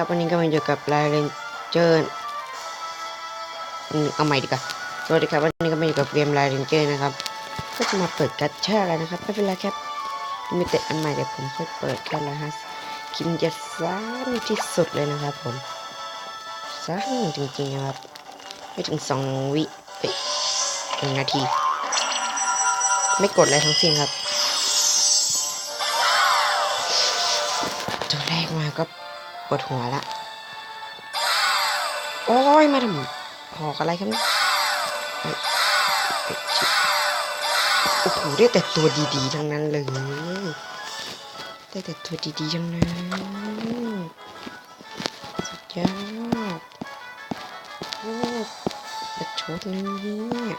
ครับวันนี้ก็มาอยู่กับไลเรนเจอร์เอาใหม่ดีกว่าสวัสดีครับวันนี้ก็มาอยู่กับเกมไลเรนเจอร์นะครับ ก็จะมาเปิดกัตชาแล้วนะครับไม่เป็นไรครับมีแต่อันใหม่เดี๋ยวผมค่อยเปิดแค่ละฮะคิมจะซ่านที่สุดเลยนะครับผมซ่านจริงๆนะครับไม่ถึงสองวิเอ้ยหนึ่งนาที ไม่กดอะไรทั้งสิ้นครับตัวแรกมาก็ ปวดหัวละ โอ้ยมาทำหอกอะไรครับเนี่ยโอ้โหได้แต่ตัวดีๆ ทั้งนั้นเลย ได้แต่ตัวดีๆทั้งนั้นสุดยอดโอ้ประชดนะเนี่ย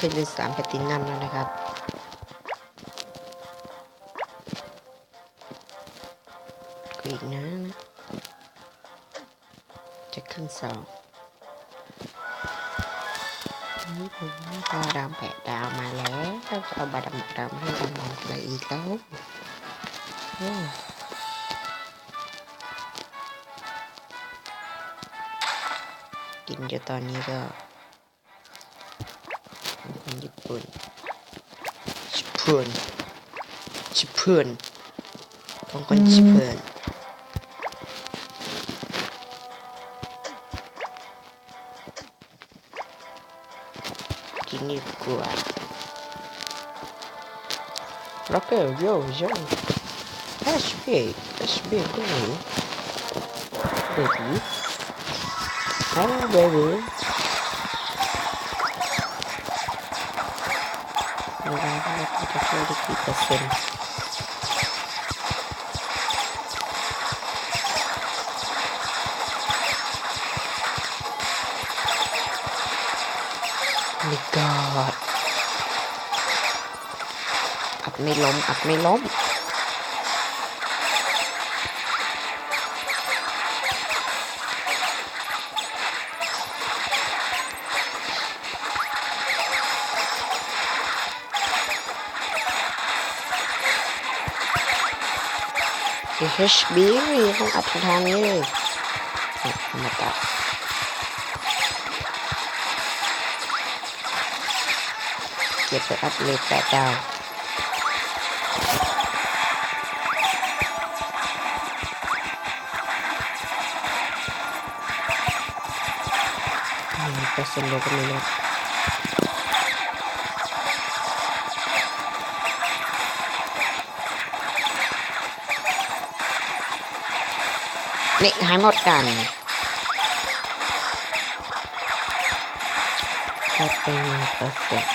ขึ้นเป็นสามแพตินัมแล้วนะครับ ก็อีกนะนะ จะขึ้นสองนี่ผมก็ดาวแปดดาวมาแล้วเอาบาดำดำให้ดำมองอะไรอีกแล้วโอ้กินอยู่ตอนนี้ก็ เป็นคนญี่ปุ่นชิเพื่อนชิเพื่อนของคนชิเพื่อนกินดีก กี่เปอร์เซ็นต์ไม่กอดอัดไม่ล้มอัดไม่ล้ม HB ต้องอัดทางนี้เลยเนี่ยมาตัดเก็บไปอัพเลยแปดดาวนึ่งเปอร์เซ็นต์ลยก็ไม่ลดนี่ นี่หายหมดกันก็เป็นเปอร์เซ็นต์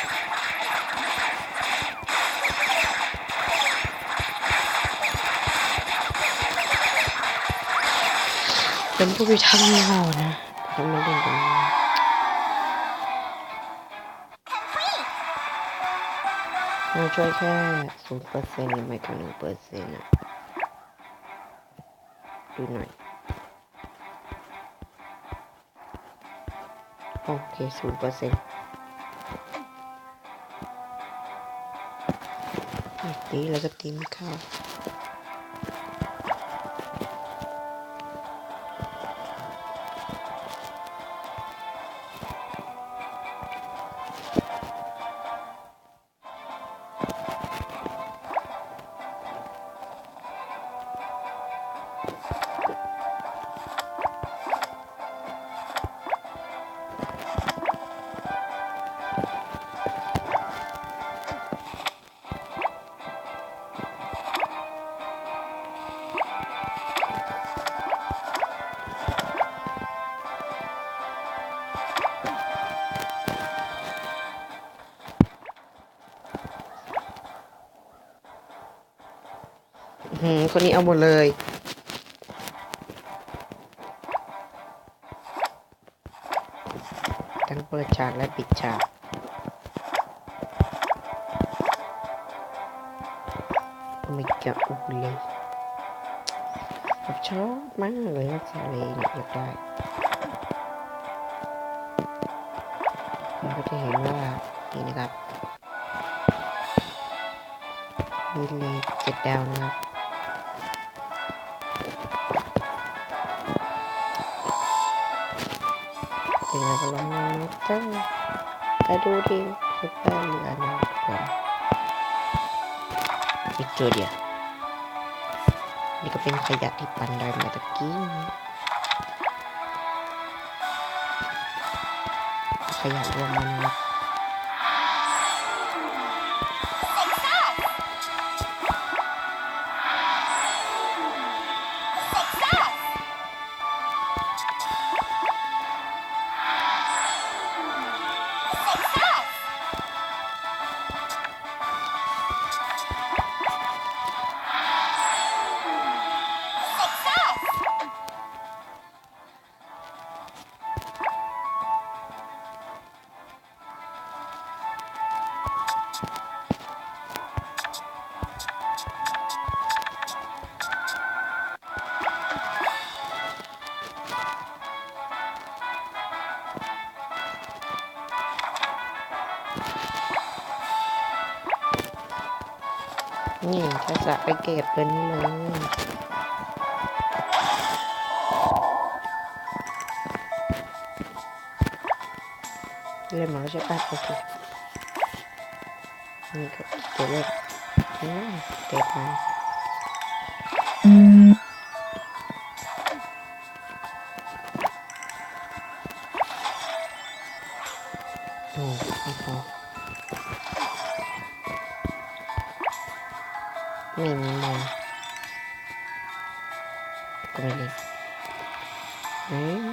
เป็นผู้พิทักษ์งูเห่านะทำไมเล่นกันเราช่วยแค่ศูนย์เปอร์เซ็นต์ไม่ถึงหนึ่งเปอร์เซ็นต์อะดูหน่อย โอเคศูนย์เปอร์เซ็นต์ตีแล้วก็ตีมข้าว หืมคนนี้เอาหมดเลยทั้งเปิดฉากและปิดฉากไม่จะอุบเลยชอบมากเลยลักษณะนี้อยากได้ เราก็จะเห็นว่านี่นะครับมีเลยเจ็ดดาวนะครับเดี๋ยวเราก็ลองมาตั้งไปดูดิซุปเปอร์เหลือนะทุกคนอีกตัวเดียวนี่ก็เป็นขยะที่ปันได้มาตะกี้ ขยะรวมมัน จะสะไปเก็บเป็นนี่เลยเล่นมาแล้วใช่ปะโอเคนี่ก็ตัวเล็กอืมเก็บมาโอ้ไม่ ไม่มีมองก็ไม่ได้อืม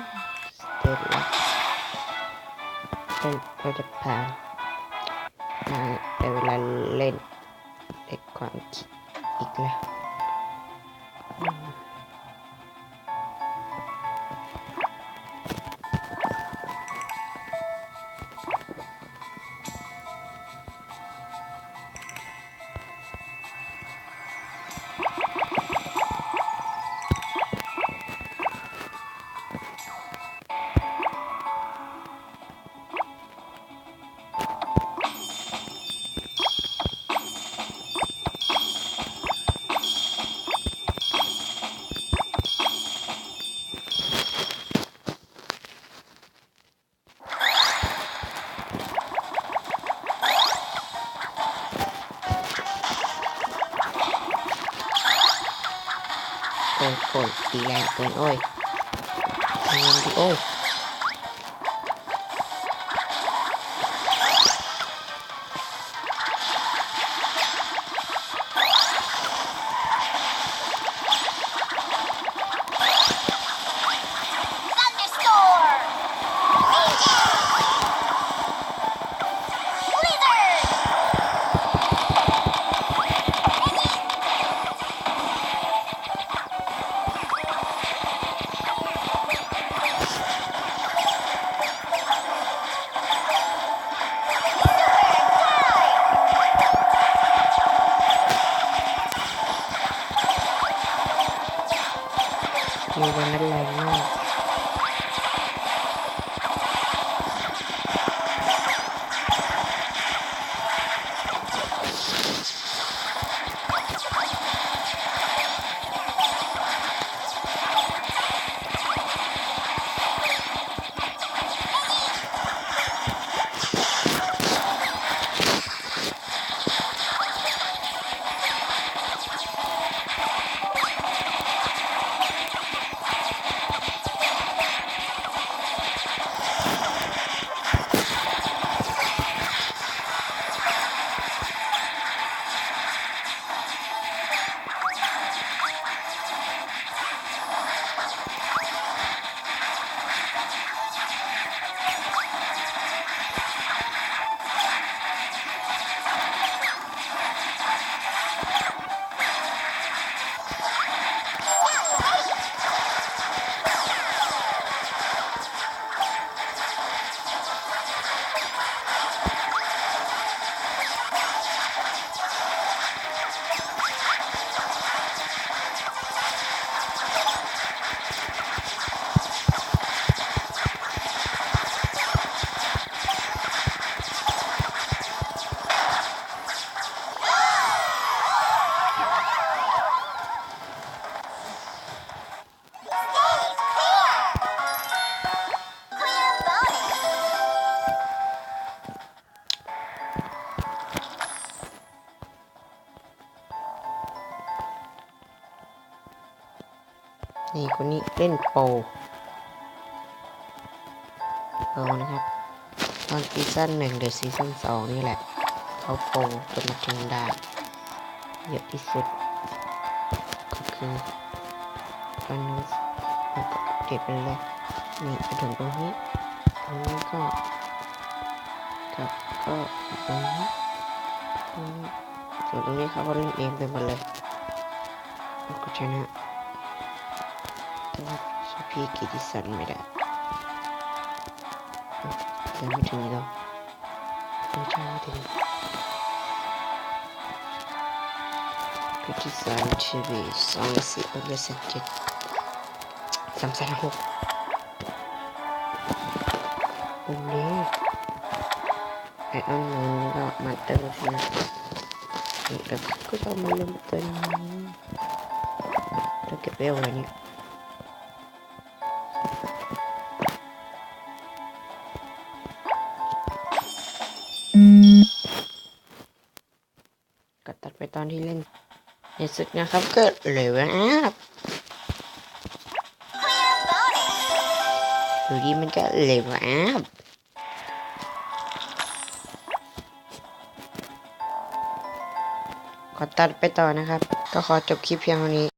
เด็ดละเราเราจะผ่านมาแต่เวลาเล่นเด็กความคิดอีกแล้ว แร นี่คนนี้เล่นโปรโปนะครับ ตอนซีซั่นหนึ่งหรือซีซั่นสองนี่แหละ เขาโปรจนมาถึงได้เยอะที่สุด ก็คือตอนนั้มันก็อัปเดตไปเลยนี่มาถึงตรงนี้ตรงนี้ก็กับก็ตรงนี้ตรงนี้ส่วนตรงนี้เขาก็เล่นเองไปหมดเลยก็ชนะ แต่ว่าชพี่กิติสันไม่ได้อะยังไม่ถึงหรอกไม่ใช่ไม่ถึงกิติสันทีวีสองสี่เอ็ดสิบเจ็ดสา ก็ตัดไปตอนที่เล่นในสุดนะครับก็เหลวนะครับอยู่ดีมันก็เหลวนะครับขอตัดไปต่อนะครับ ก็ขอจบคลิปเพียงเท่านี้